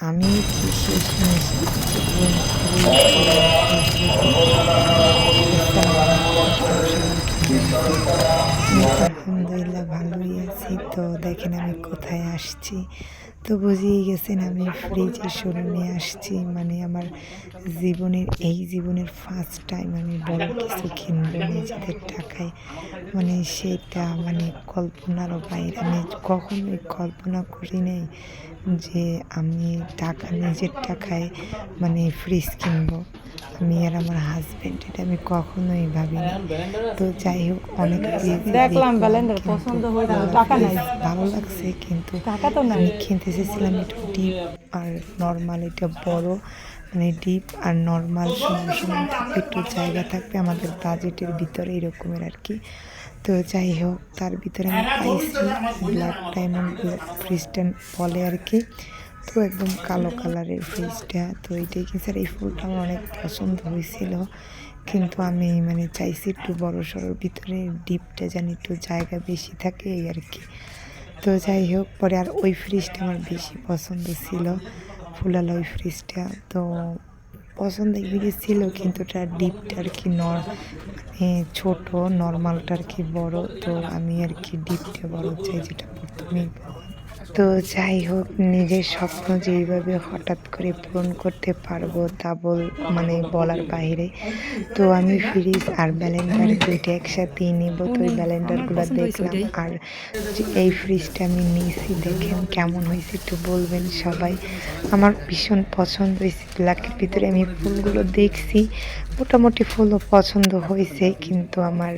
আমি কি ভালোই তো, দেখেন আমি কোথায় আসছি। তো বুঝিয়ে গেছেন, আমি ফ্রিজের শোরুমে আসছি। মানে আমার জীবনের, এই জীবনের ফার্স্ট টাইম আমি বড় কিছু কিনবো নিজেদের টাকায়। মানে সেটা মানে কল্পনারও বাইরে আমি কখনোই কল্পনা করি নাই যে আমি টাকা, নিজের টাকায় মানে ফ্রিজ কিনবো। আমি আর আমার হাজব্যান্ড এটা আমি কখনোই ভাবিনি। তো যাই হোক অনেক দেখলাম পছন্দ টাকা নাই। ভালো লাগছে কিন্তু টাকা তো আমি কিনতে চেয়েছিলাম একটু ডিপ আর নর্মাল এটা বড় মানে ডিপ আর নর্মাল সমান সমান থাকবে একটু জায়গা থাকবে আমাদের বাজেটের ভিতরে এরকমের আর কি। তো যাই হোক তার ভিতরে আমি পাইছি ব্ল্যাক ডায়মন্ড ফ্রিজটা বলে আর কি। তো একদম কালো কালারের ফ্রিজটা, তো এইটাই কি স্যার? এই ফুলটা আমার অনেক পছন্দ হয়েছিল। কিন্তু আমি মানে চাইছি একটু বড় সড়োর ভিতরে ডিপটা জানি একটু জায়গা বেশি থাকে এই আর কি। তো যাই হোক, পরে আর ওই ফ্রিজটা আমার বেশি পছন্দ ছিল, ফুলালা ওই ফ্রিজটা। তো পছন্দ একদিকে ছিল, কিন্তু ওটা ডিপটা আর কি নর মানে ছোটো, নর্মালটা আর কি বড়। তো আমি আর কি ডিপটা বড় চাই যেটা প্রথমেই তো যাই হোক নিজের স্বপ্ন যেইভাবে হঠাৎ করে পূরণ করতে পারব তা বল মানে বলার বাইরে তো আমি ফ্রিজ আর ব্যালেন্ডার দুইটা একসাথেই নেব। তো ওই ব্যালেন্ডারগুলো দেখলাম। আর এই ফ্রিজটা আমি নিয়েছি দেখেন কেমন হয়েছে একটু বলবেন সবাই। আমার ভীষণ পছন্দ হয়েছে ব্ল্যাকের ভিতরে। আমি ফুলগুলো দেখছি মোটামুটি ফুলও পছন্দ হয়েছে কিন্তু আমার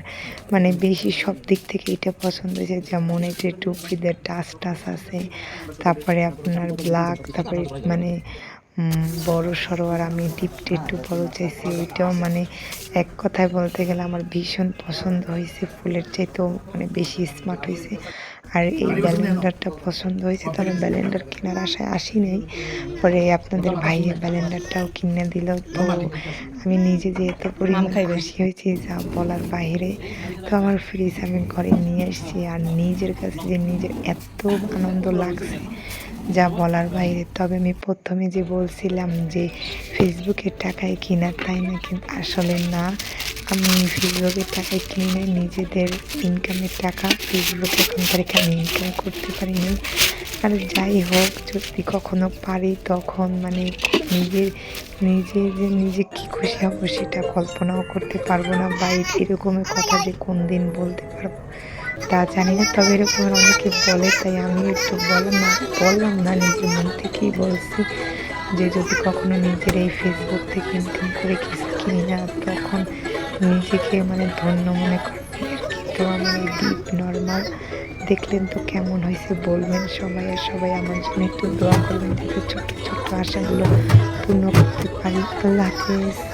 মানে বেশি সব দিক থেকে এটা পছন্দ হয়েছে। যেমন এটা টুপিদের টাচ টাচ আছে তারপরে আপনার ব্ল্যাক তারপরে মানে বড় সড়ো আর আমি ডিপটা একটু বড় চাইছি ওইটাও মানে এক কথায় বলতে গেলে আমার ভীষণ পছন্দ হয়েছে, ফুলের চাইতেও মানে বেশি স্মার্ট হয়েছে। আর এই ব্যালেন্ডারটা পছন্দ হয়েছে তবে ব্যালেন্ডার কেনার আশায় আসি নাই। পরে আপনাদের ভাইয়ের ব্যালেন্ডারটাও কিনে দিল তো আমি নিজে যে এত পরিমাণ খুশি হয়েছি যা বলার বাইরে তো আমার ফ্রিজ আমি ঘরে নিয়ে এসেছি আর নিজের কাছে যে নিজের এত আনন্দ লাগছে যা বলার বাইরে। তবে আমি প্রথমে যে বলছিলাম যে ফেসবুকের টাকায় কিনা তাই না কিন্তু আসলে না আমি ফেসবুকের টাকা কিনে নিজেদের ইনকামের টাকা ফেসবুক অ্যাকাউন্ট থেকে আমি ইনকাম করতে পারিনি। আর যাই হোক, যদি কখনো পারি তখন মানে নিজের নিজে যে নিজে কি খুশি হব সেটা কল্পনাও করতে পারব না বা এরকমের কথা যে কোন দিন বলতে পারব তা জানি না। তবে এরকম অনেকে বলে, তাই আমি একটু বললাম না বললাম না, নিজের মন থেকেই বলছি যে যদি কখনো নিজের এই ফেসবুক থেকে ইনকাম করে কিছু কিনি না, তখন নিজেকে মানে ধন্য মনে করবে আর কি তো আমার এই ডিপ নর্মাল দেখলেন তো কেমন হয়েছে বলবেন সবাই আর সবাই আমার জন্য একটু দোয়া করবেন যাতে ছোট্ট ছোট্ট আশাগুলো পূর্ণ করতে পারি। আল্লাহ হাফেজ।